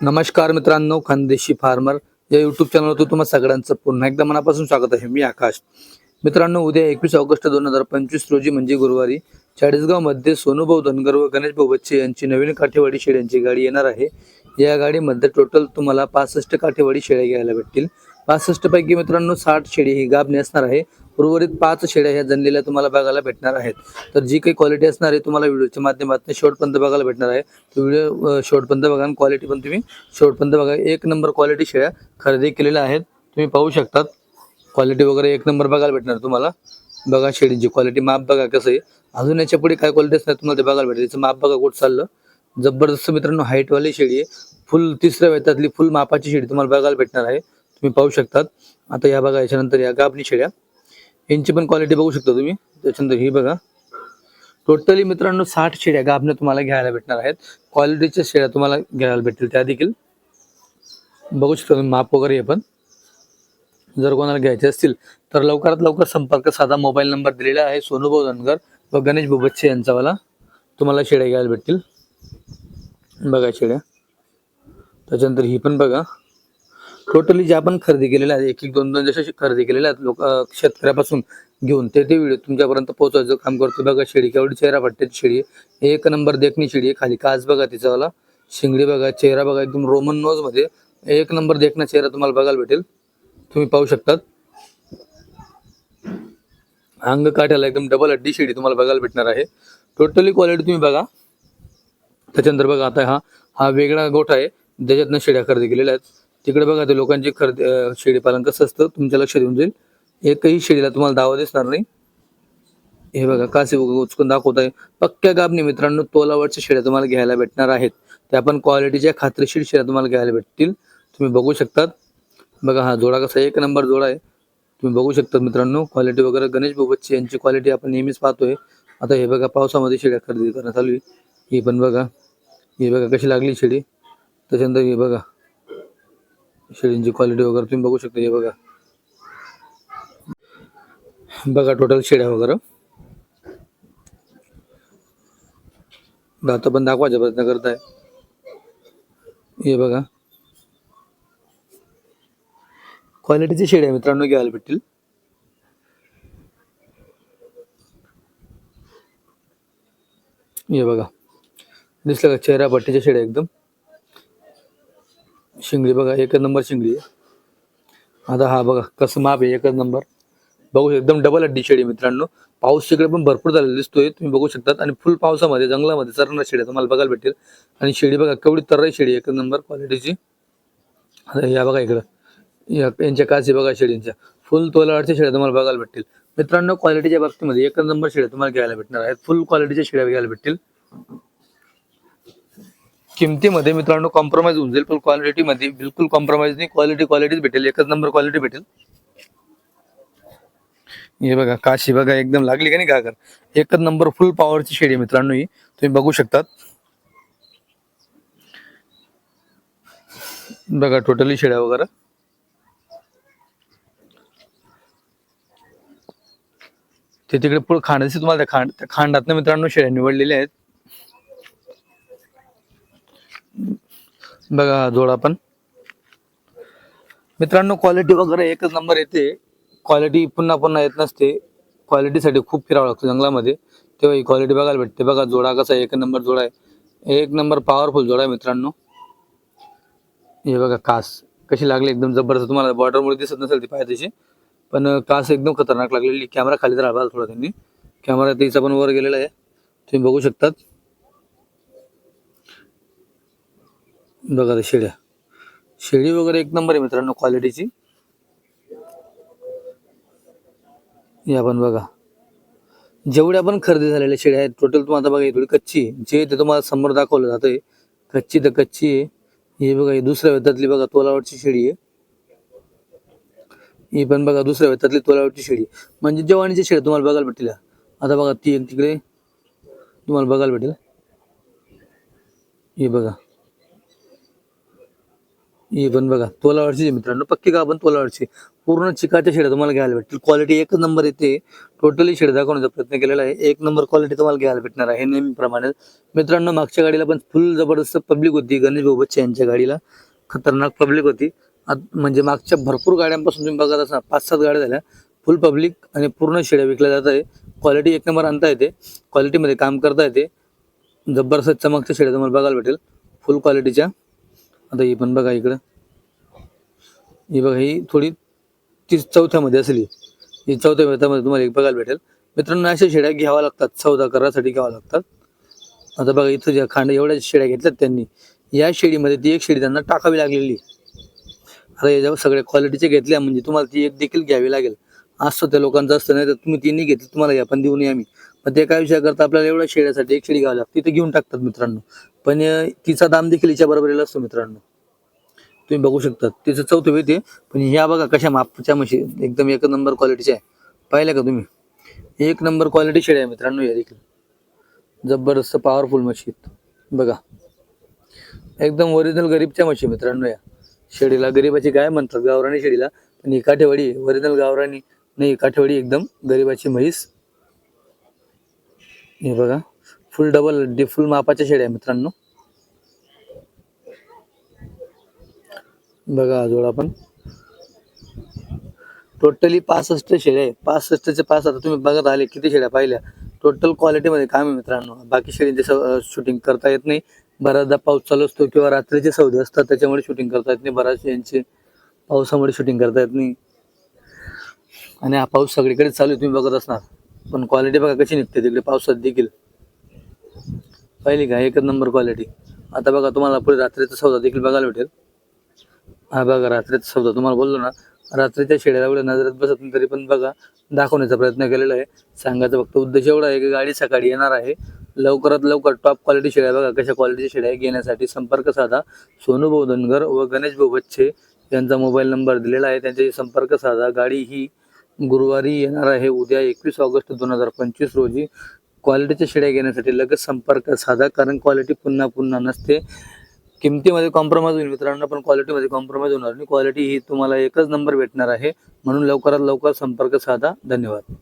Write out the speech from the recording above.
नमस्कार मित्रांनो खानदेशी फार्मर या युट्यूब चॅनलवर तुम्हा सगळ्यांचं पुन्हा एकदा मनापासून स्वागत आहे. मी आकाश. मित्रांनो उद्या एकवीस ऑगस्ट दोन हजार पंचवीस रोजी म्हणजे गुरुवारी चाळीसगावमध्ये सोनूभाऊ धनगर व गणेश बच्चे यांची नवीन काठेवाडी शेळ्यांची गाडी येणार आहे. या गाडीमध्ये टोटल तुम्हाला पासष्ट काठेवाडी शेळ्या घ्यायला भेटतील. पासष्ट पैकी मित्रांनो साठ शेळी ही गाभणी असणार आहे. उर्वरित पाच शेळ्या ह्या जनलेल्या तुम्हाला बघायला भेटणार आहेत. तर जी काही क्वालिटी असणार आहे तुम्हाला व्हिडिओच्या माध्यमातून शेवटपर्यंत बघायला भेटणार आहे. व्हिडिओ शेवटपर्यंत बघा आणि क्वालिटी पण तुम्ही शेवटपर्यंत बघा. एक नंबर क्वालिटी शेळ्या खरेदी केलेल्या आहेत. तुम्ही पाहू शकतात. क्वालिटी वगैरे एक नंबर बघायला भेटणार तुम्हाला. बघा शेळींची क्वालिटी माप बघा कसं आहे. अजून याच्यापुढे काय क्वालिटी असणार तुम्हाला ते बघायला भेटेल त्याचं माप बघा कुठं चाललं. जबरदस्त मित्रांनो हाईटवाली शेळी आहे. फुल तिसऱ्या वेतातली फुल मापाची शेळी तुम्हाला बघायला भेटणार आहे. तुम्ही पाहू शकतात. आता या बघा याच्यानंतर या गाभणी शेळ्या यांची पण क्वालिटी बघू शकता तुम्ही. त्याच्यानंतर ही बघा. टोटली मित्रांनो साठ शेड्या गाभण्या तुम्हाला घ्यायला भेटणार आहेत. क्वालिटीच्या शेड्या तुम्हाला घ्यायला भेटतील त्या देखील. बघू शकता तुम्ही माप वगैरे हे पण. जर कोणाला घ्यायचे असतील तर लवकरात लवकर संपर्क साधा. मोबाईल नंबर दिलेला आहे सोनूभाऊ धनगर व गणेश बुबच्चे यांचावाला. तुम्हाला शेड्या घ्यायला भेटतील. बघा शेड्या. त्याच्यानंतर ही पण बघा. टोटली ज्या आपण खरेदी केलेल्या आहेत एक एक दोन दोन जशा खरेदी केलेल्या आहेत लोक शेतकऱ्यापासून घेऊन ते ते व्हिडिओ तुमच्यापर्यंत पोहोचवायचं काम करतो. बघा शेळी केवढी चेहरा पट्ट्याची शेळी. आहे एक नंबर देखणी शेळी आहे खाली. काच बघा तिचावाला शिंगडी बघा चेहरा बघा एकदम रोमन नोजमध्ये. एक नंबर देखणा चेहरा तुम्हाला बघायला भेटेल. तुम्ही पाहू शकतात. अंग काठ्याला एकदम डबल अड्डी शेळी तुम्हाला बघायला भेटणार आहे. टोटली क्वालिटी तुम्ही बघा. त्याच्यानंतर बघा आता हा हा वेगळा गोठा आहे. ज्याच्यातनं शेड्या खरेदी केलेल्या आहेत. तिकडे बघा ते लोकांची खरेदी शेळी पालन कसं असतं तुमच्या लक्षात येऊन जाईल. एकही शेळीला तुम्हाला दावा दिसणार नाही. हे बघा कासे उचकून दाखवत आहे पक्क्या गाबणी मित्रांनो तोलावरच्या शेळ्या तुम्हाला घ्यायला भेटणार आहेत. त्या पण क्वालिटीच्या खात्रीशीर शेळ्या तुम्हाला घ्यायला भेटतील. तुम्ही बघू शकतात. बघा हा जोडा कसा एक नंबर जोडा आहे. तुम्ही बघू शकता मित्रांनो क्वालिटी वगैरे गणेश बाबतची यांची क्वालिटी आपण नेहमीच पाहतोय. आता हे बघा पावसामध्ये शेळ्या खरेदी करण्यात आली. ही पण बघा. ही बघा कशी लागली शेळी त्याच्यानंतर हे बघा. शेळींची क्वालिटी वगैरे तुम्ही बघू शकता हे बघा. बघा टोटल शेळ्या वगैरे. दात पण दाखवायचा प्रयत्न करताय. हे बघा. क्वालिटीची शेड्या मित्रांनो घ्यायला भेटतील. हे बघा. दिसलं का? चेहरा पट्टीच्या शेड्या एकदम. शिंगडी बघा एकच नंबर शिंगडी आहे. आता हा बघा कसं माप आहे एकच नंबर. बघू शकता एकदम डबल अड्डी शेळी मित्रांनो. पाऊस तिकडे पण भरपूर झालेला दिसतोय तुम्ही बघू शकतात. आणि फुल पावसामध्ये जंगलामध्ये चरणार शेळ्या तुम्हाला बघायला भेटेल. आणि शेळी बघा केवढी तर्राई शेळी एकच नंबर क्वालिटीची या बघा इकडं. या यांच्या काची बघा शेळींच्या. फुल तोलावरच्या शेळ्या तुम्हाला बघायला भेटतील. मित्रांनो क्वालिटीच्या बाबतीमध्ये एकच नंबर शेळ्या तुम्हाला घ्यायला भेटणार आहेत. फुल क्वालिटीच्या शेळ्या घ्यायला भेटतील. किमतीमध्ये मित्रांनो कॉम्प्रोमाइज होऊन जाईल पण क्वालिटीमध्ये बिलकुल कॉम्प्रोमाइज नाही. क्वालिटी क्वालिटीच भेटेल. एकच नंबर क्वालिटी भेटेल. हे बघा काशी बघा एकदम लागली का नाही घागर? एकच नंबर फुल पॉवरची शेडी मित्रांनो ही. तुम्ही बघू शकतात. बघा टोटली शेळ्या वगैरे. ते तिकडे पुढे खांडाची तुम्हाला त्या खांड त्या खांडात मित्रांनो शेळ्या निवडलेल्या आहेत. बघा हा जोडा पण. मित्रांनो क्वालिटी वगैरे एकच नंबर येते. क्वालिटी पुन्हा पुन्हा येत नसते. क्वालिटीसाठी खूप फिरावं लागतं जंगलामध्ये. तेव्हा ही क्वालिटी बघायला भेटते. बघा जोडा कसा आहे, एक नंबर जोडा आहे. एक नंबर पॉवरफुल जोडा आहे मित्रांनो. हे बघा कास. कशी लागली एकदम जबरदस्त. तुम्हाला बॉर्डरमुळे दिसत नसेल ती पाहिजे पण कास एकदम खतरनाक लागलेली. कॅमेरा खाली तर हलवाल थोडा त्यांनी. कॅमेरा तिचा पण वर गेलेला आहे. तुम्ही बघू शकतात. बघा शेळ्या शेळी वगैरे एक नंबर आहे मित्रांनो क्वालिटीची या पण बघा. जेवढ्या पण खरेदी झालेल्या शेळ्या आहेत टोटल तुम्हाला बघा थोडी कच्ची आहे. जे ते तुम्हाला समोर दाखवलं जातंय कच्ची तर कच्ची आहे. हे बघा ही दुसऱ्या वेतातली बघा तोलावरची शेळी आहे. ही पण बघा दुसऱ्या वेतातली तोलावरची शेळी म्हणजे जवानीची शेळी तुम्हाला बघायला भेटेल. आता बघा ती एक तिकडे. तुम्हाला बघायला भेटेल. हे बघा. ही पण बघा तोलावरची मित्रांनो पक्की का पण तोलावरची? पूर्ण चिकाच्या शेड्या तुम्हाला घ्यायला भेटतील. क्वालिटी एकच नंबर येते. टोटली शेड दाखवण्याचा प्रयत्न केलेला आहे. एक नंबर क्वालिटी तुम्हाला घ्यायला भेटणार आहे नेहमीप्रमाणे. मित्रांनो मागच्या गाडीला पण फुल जबरदस्त पब्लिक होती गणेश भाऊ बच्चे यांच्या गाडीला. खतरनाक पब्लिक होती. म्हणजे मागच्या भरपूर गाड्यांपासून तुम्ही बघत असणार पाच सात गाड्या झाल्या. फुल पब्लिक आणि पूर्ण शेड्या विकल्या जात आहे. क्वालिटी एक नंबर आणता येते. क्वालिटीमध्ये काम करता येते. जबरदस्त चमकच्या शेड्या तुम्हाला बघायला भेटेल. फुल क्वालिटीच्या आता ही पण बघा इकडं. ही बघा ही थोडी ती चौथ्यामध्ये असेल. ही. ही चौथ्या वेतामध्ये तुम्हाला एक बघायला भेटेल. मित्रांनो अशा शेड्या घ्याव्या लागतात. सौदा करासाठी घ्याव्या लागतात. आता बघा इथं ज्या खांड एवढ्या शेड्या घेतल्यात त्यांनी. या शेडीमध्ये ती एक शेडी त्यांना टाकावी लागलेली. आता याच्यावर सगळ्या क्वालिटीच्या घेतल्या म्हणजे तुम्हाला ती एक देखील घ्यावी लागेल. असतो त्या लोकांचं असतं नाही तर तुम्ही तिन्ही नाही घेतली तुम्हाला या पण देऊ नये आम्ही. पण ते काय विषय करता आपल्याला एवढ्या शेड्यासाठी एक शेळी घ्यावी लागते ते घेऊन टाकतात मित्रांनो. पण तिचा दाम देखील हिच्या बरोबरीला असतो मित्रांनो. तुम्ही बघू शकता तिचं चौथं वेळ ते पण ह्या बघा कशा मापच्या म्हशी एकदम एक नंबर क्वालिटीच्या आहे. पाहिल्या का तुम्ही? एक नंबर क्वालिटी शेड आहे मित्रांनो या देखील. जबरदस्त पॉवरफुल म्हशी बघा. एकदम ओरिजिनल गरीबच्या म्हशी मित्रांनो या. शेडीला गरीबाची काय म्हणतात गावराणी शेडीला पण ही काठेवाडी ओरिजिनल गावराणी नाही काठेवाडी एकदम गरीबाची म्हैस. हे बघा फुल डबल डी फुल मापाच्या शेड्या मित्रांनो. बघा हा जोड आपण. टोटली पासष्ट शेड्या आहे पासष्टचे पास आता तुम्ही बघत आले किती शेड्या पाहिल्या. टोटल क्वालिटीमध्ये काम आहे मित्रांनो. बाकी शेळींचे शूटिंग करता येत नाही. बऱ्याचदा पाऊस चालू असतो किंवा रात्रीचे सौदे असतात त्याच्यामुळे शूटिंग करता येत नाही. बऱ्याच यांचे पावसामुळे शूटिंग करता येत नाही. आणि हा पाऊस सगळीकडे चालू आहे तुम्ही बघत असणार. पण क्वालिटी बघा कशी निघते तिकडे पावसात देखील. पाहिली का एकच नंबर क्वालिटी आता बघा तुम्हाला पुढे रात्रीचा सौदा देखील बघायला भेटेल. हा बघा रात्रीचा सौदा. तुम्हाला बोललो ना रात्रीच्या शेड्याला एवढ्या नजरेत बसत नाही तरी पण बघा दाखवण्याचा प्रयत्न केलेला आहे. सांगायचा फक्त उद्देश एवढा आहे की गाडी सकाळी येणार आहे. लवकरात लवकर टॉप क्वालिटी शेड्या बघा कशा क्वालिटीच्या शेड्या घेण्यासाठी संपर्क साधा. सोनू भाऊ धनगर व गणेश भाऊ बच्चे यांचा मोबाईल नंबर दिलेला आहे. त्यांच्याशी संपर्क साधा. गाडी ही गुरुवारी येणार आहे उद्या एकवीस ऑगस्ट दोन हजार पंचवीस रोजी. क्वालिटीच्या शेड्या घेण्यासाठी लगेच संपर्क साधा कारण क्वालिटी पुन्हा पुन्हा नसते. किमतीमध्ये कॉम्प्रोमाइज होईल मित्रांनो पण क्वालिटीमध्ये कॉम्प्रोमाइज होणार नाही. क्वालिटी ही तुम्हाला एकच नंबर भेटणार आहे. म्हणून लवकरात लवकर संपर्क साधा. धन्यवाद.